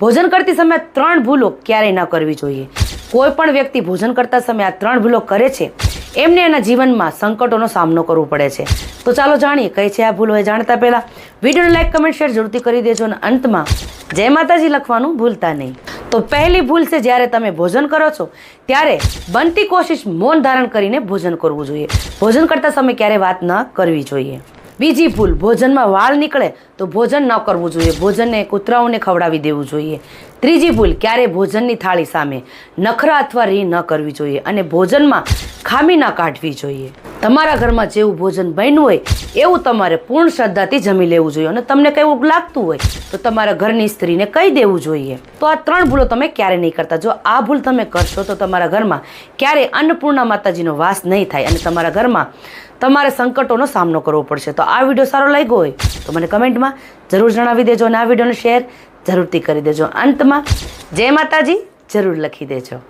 ભોજન કરતી સમયે ત્રણ ભૂલો ક્યારેય ન કરવી જોઈએ. કોઈ પણ વ્યક્તિ ભોજન કરતા સમયે આ ત્રણ ભૂલો કરે છે, એમને એના જીવનમાં સંકટોનો સામનો કરવો પડે છે. તો ચાલો જાણીએ, કઈ છે આ ભૂલો એ જાણતા પહેલાં? વિડીયોને લાઈક કમેન્ટ શેર જરૂરથી કરી દેજો અને અંતમાં જય માતાજી લખવાનું ભૂલતા નહીં. તો પહેલી ભૂલ છે, જ્યારે તમે ભોજન કરો છો, ત્યારે બનતી કોશિશ મૌન ધારણ કરીને ભોજન કરવું જોઈએ. ભોજન કરતા સમયે ક્યારે વાત ન કરવી જોઈએ. બીજી ભૂલ, ભોજનમાં વાળ નીકળે તો ભોજન ન કરવું જોઈએ. ભોજનને કૂતરાઓને ખવડાવી દેવું જોઈએ. ત્રીજી ભૂલ, ક્યારેય ભોજનની થાળી સામે નખરા અથવા રી ન કરવી જોઈએ અને ભોજનમાં ખામી ન કાઢવી જોઈએ. તમારા ઘરમાં જેવું ભોજન બન્યું હોય, એવું તમારે પૂર્ણ શ્રદ્ધાથી જમી લેવું જોઈએ અને તમને કંઈ લાગતું હોય, તો તમારા ઘરની સ્ત્રીને કહી દેવું જોઈએ. તો આ ત્રણ ભૂલો તમે ક્યારે નહીં કરતા. જો આ ભૂલ તમે કરશો, તો તમારા ઘરમાં ક્યારેય અન્નપૂર્ણા માતાજીનો વાસ નહીં થાય અને તમારા ઘરમાં તમારે સંકટોનો સામનો કરવો પડશે. તો આ વીડિયો સારો લાગ્યો હોય, તો મને કમેન્ટમાં જરૂર જણાવી દેજો અને આ વિડીયોને શેર જરૂરથી કરી દેજો. અંતમાં, જય માતાજી, જરૂર લખી દેજો.